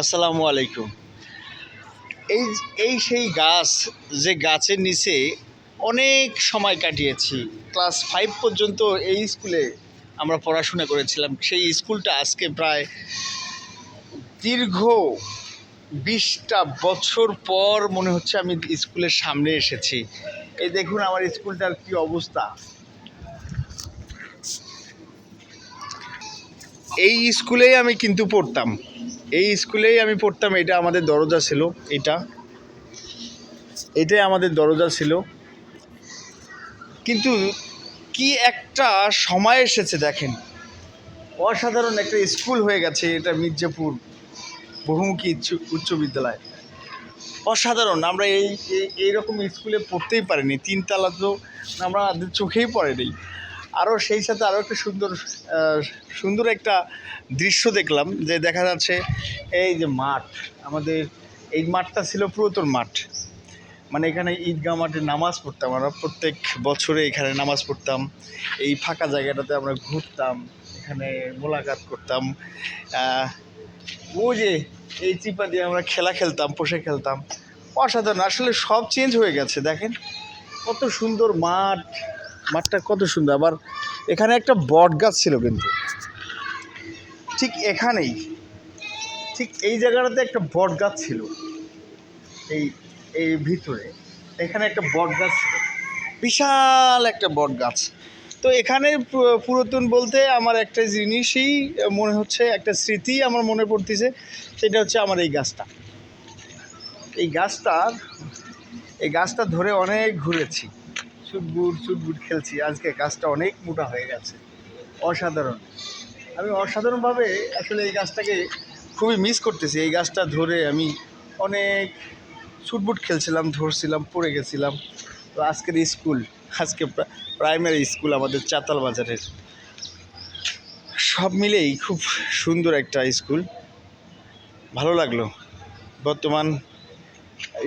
আসসালামু আলাইকুম। এই এই সেই গাছ, যে গাছের নিচে অনেক সময় কাটিয়েছি। ক্লাস ফাইভ পর্যন্ত এই স্কুলে আমরা পড়াশোনা করেছিলাম। সেই স্কুলটা আজকে প্রায় দীর্ঘ বিশটা বছর পর মনে হচ্ছে আমি স্কুলের সামনে এসেছি। এই দেখুন আমার স্কুলটার কি অবস্থা। এই স্কুলেই আমি কিন্তু পড়তাম। এই স্কুলেই আমি পড়তাম, এটা আমাদের দরজা ছিল, এটা। এটাই আমাদের দরজা ছিল। কিন্তু কি একটা সময় এসেছে দেখেন। অসাধারণ একটা স্কুল হয়ে গেছে, এটা মির্জাপুর বহুমুখী উচ্চ- বিদ্যালয়। অসাধারণ, আমরা এই, এই- এইরকম স্কুলে পড়তেই পারিনি, তিনতলা তো আমরা চোখেই পড়েনি। আরও সেই সাথে আরও একটা সুন্দর সুন্দর একটা দৃশ্য দেখলাম যে দেখা যাচ্ছে এই যে মাঠ, আমাদের এই মাঠটা ছিল পুরাতন মাঠ। মানে এখানে ঈদগাহ মাঠে নামাজ পড়তাম, আমরা প্রত্যেক বছরে এখানে নামাজ পড়তাম। এই ফাঁকা জায়গাটাতে আমরা ঘুরতাম, এখানে মোলাকাত করতাম। ওই যে এই চিপা দিয়ে আমরা খেলা খেলতাম, পোষে খেলতাম। অসাধারণ, আসলে সব চেঞ্জ হয়ে গেছে, দেখেন। কত সুন্দর মাঠ মাঠটা কত সুন্দর। আবার এখানে একটা বট গাছ ছিল কিন্তু। ঠিক এখানেই, ঠিক এই জায়গাটাতে একটা বট গাছ ছিল। এই এই ভিতরে এখানে একটা বট গাছ ছিল। বিশাল একটা বট গাছ। তো এখানে পুরাতন বলতে আমার একটা জিনিসই মনে হচ্ছে, একটা স্মৃতি আমার মনে পড়তেছে, সেটা হচ্ছে আমার এই গাছটা। এই গাছটার, এই গাছটা ধরে অনেক ঘুরেছি। চুটবুট চুটবুট খেলছি। আজকে গাছটা অনেক মোটা হয়ে গেছে। অসাধারণ। আমি অসাধারণভাবে আসলে এই গাছটাকে খুবই মিস করতেছি। এই গাছটা ধরে আমি অনেক ছুটবুট খেলছিলাম, ধরছিলাম, পড়ে গেছিলাম। তো আজকের স্কুল, আজকে প্রা- প্রাইমারি স্কুল আমাদের চাতাল বাজারের। সব মিলেই খুব সুন্দর একটা স্কুল। ভালো লাগল। বর্তমান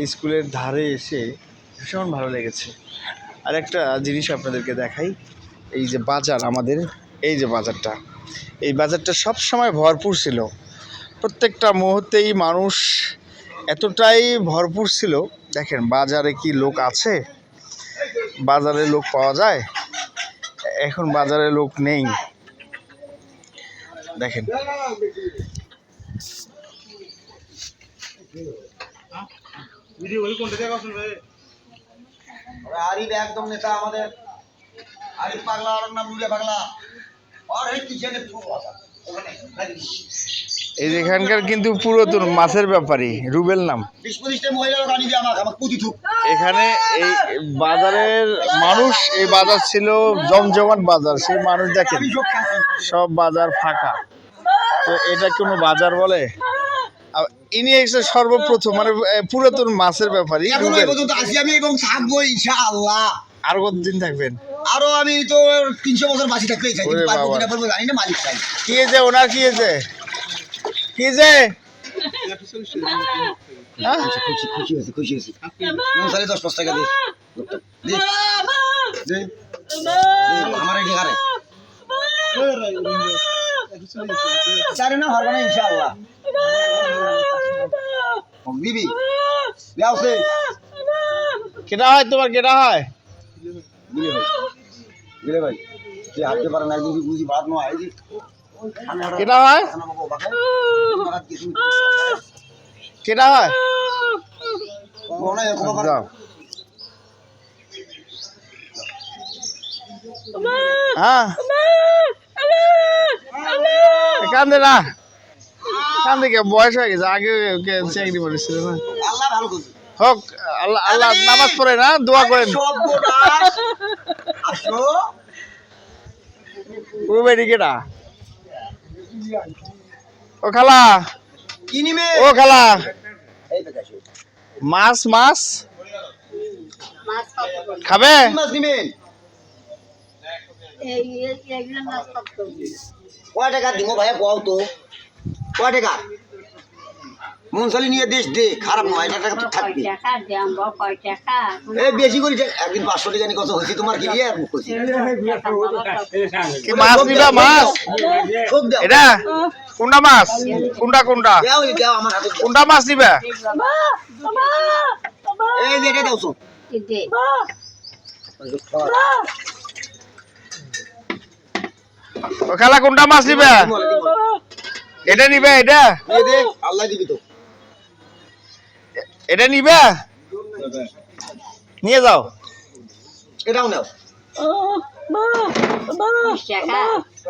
স্কুলের ধারে এসে ভীষণ ভালো লেগেছে। আর একটা জিনিস আপনাদেরকে দেখাই। এই যে বাজার আমাদের, এই যে বাজারটা। এই বাজারটা সব সময় ভরপুর ছিল। প্রত্যেকটা মুহূর্তেই মানুষ এতটাই ভরপুর ছিল। দেখেন, বাজারে কি লোক আছে? বাজারে লোক পাওয়া যায়? এখন বাজারে লোক নেই। দেখেন। আরিফ একদম নেতা আমাদের। আরিফ পাগলা আর নাম রুলে পাগলা। আর এই কিচেনে ওখানে এই যে এখানকার কিন্তু পুরাতন মাছের ব্যাপারী রুবেল নাম। এখানে এই বাজারের মানুষ এই বাজার ছিল জমজমাট বাজার সেই মানুষ দেখেন সব বাজার ফাঁকা। তো এটা কোনো বাজার বলে? ইনি এসে সর্বপ্রথম মানে পুরাতন মাছের ব্যাপারী এখন রুবেল। এই পর্যন্ত আসি আমি এবং থাকব ইনশাআল্লাহ। আর কতদিন থাকবেন? আরও আমি তো তিনশো বছর বাঁচি থাকতেই চাই জানি না মালিক চাই। কি যে ওনার কি যে কি যে হ্যাঁ? খুশি খুশি হয়েছে খুশি হয়েছে। সাড়ে দশ পাঁচ টাকা দিস আমার এটি ঘরে চারে না হারবে না ইনশাআল্লাহ। বিবি যাও সে কেটা হয় তোমার কেটা হয়? বিলে ভাই বিলে ভাই তুই হাঁটতে পারে না একদিন বুঝি ভাত নয় আর- কেটা হয়? কেটা হয়? যাও। হ্যাঁ। কান্দে না কান্দে কে বয়স হয়ে গেছে আগে ওকে চাকরি করেছিল না আল্লাহ ভালো করবে হোক আল্লাহ আল্লাহ নামাজ পড়ে না দোয়া করেন। ও বেরি কেটা ও খালা কি ও খালা মাছ মাছ খাবে মাছ নিবেন কয় টাকা দিব ভাইয়া কও তো কয় টাকা? মনসালি নিয়ে দেশ দে খারাপ নয় টাকা তো থাকবে। দেব এই বেশি করে। একদিন পাঁচশো টাকা নিয়ে কত হয়েছে তোমার কি দিয়ে কি মাছ নিবা মাছ? এটা? কোনটা মাছ? কোনটা কোনটা। কোনটা মাছ নিবে এই যে এটা দাও খালা কোনটা মাছ নিবে এটা নিবে এটা? আল্লাহ দিবি তো। এটা নিবে? নিয়ে যাও। এটাও নাও। বিশ টাকা।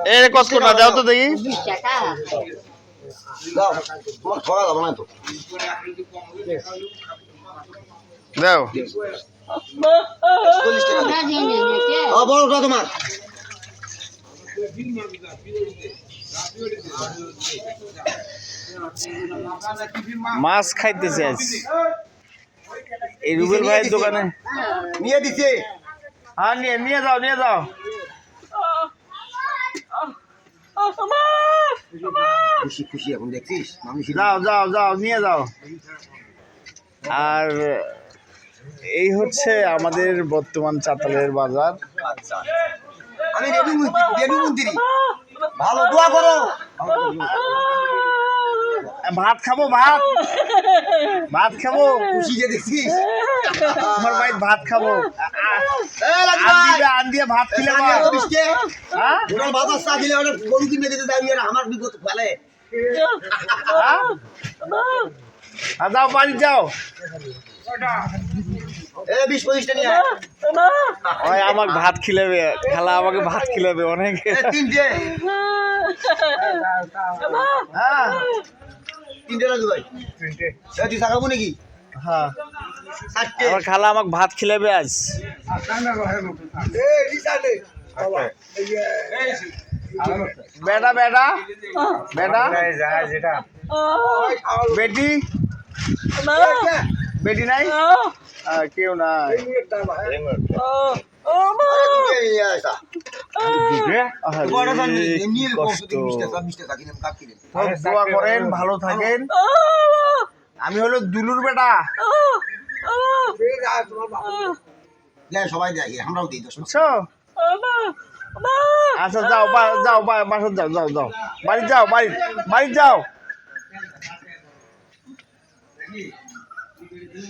এ কত না দাও তো দেখি। দাও বড়টা তোমার। মাছ খাইতেছে আজ। এই রুবেল ভাইয়ের দোকানে। নিয়ে দিছে। হ্যাঁ নিয়ে নিয়ে যাও নিয়ে যাও। খুশি খুশি এখন দেখছিস? যাও যাও যাও নিয়ে যাও। আর এই হচ্ছে আমাদের বর্তমান চাতালের বাজার। আমি রেডু মন্ত্রী। ভালো দোয়া করো। ভাত খাব ভাত। ভাত খাব খুশি যে দেখছিস তোমার ভাই ভাত খাব। ভাত খিলে। হ্যাঁ? বাজার চা দিলে ওরা গরু কিনে দিতে যাবি আর আমার বিপদ ফেলে হ্যাঁ? যাও বাড়ি যাও। আমাকে ভাত খিলাবে খালা আমাকে ভাত খিলাবে অনেক। হ্যাঁ। নাকি? হ্যাঁ। আমার খালা আমাকে ভাত খিলাবে আজ। বেটা বেটা। বেটা। বেটি? বেটি নাই? কেউ নাই। দোয়া করেন, ভালো থাকেন। আমি হলো দুলুর বেটা। সবাই আমরাও দিই আচ্ছা যাও যাও বাসা যাও যাও যাও। বাড়ি যাও, বাড়ি বাড়ি যাও।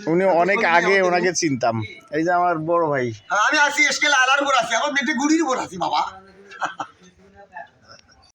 উনি অনেক আগে ওনাকে চিনতাম। এই যে আমার বড় ভাই। আমি আছি এসকেল আলার উপর আছি এখন নেটে গুড়ির উপর আছি বাবা।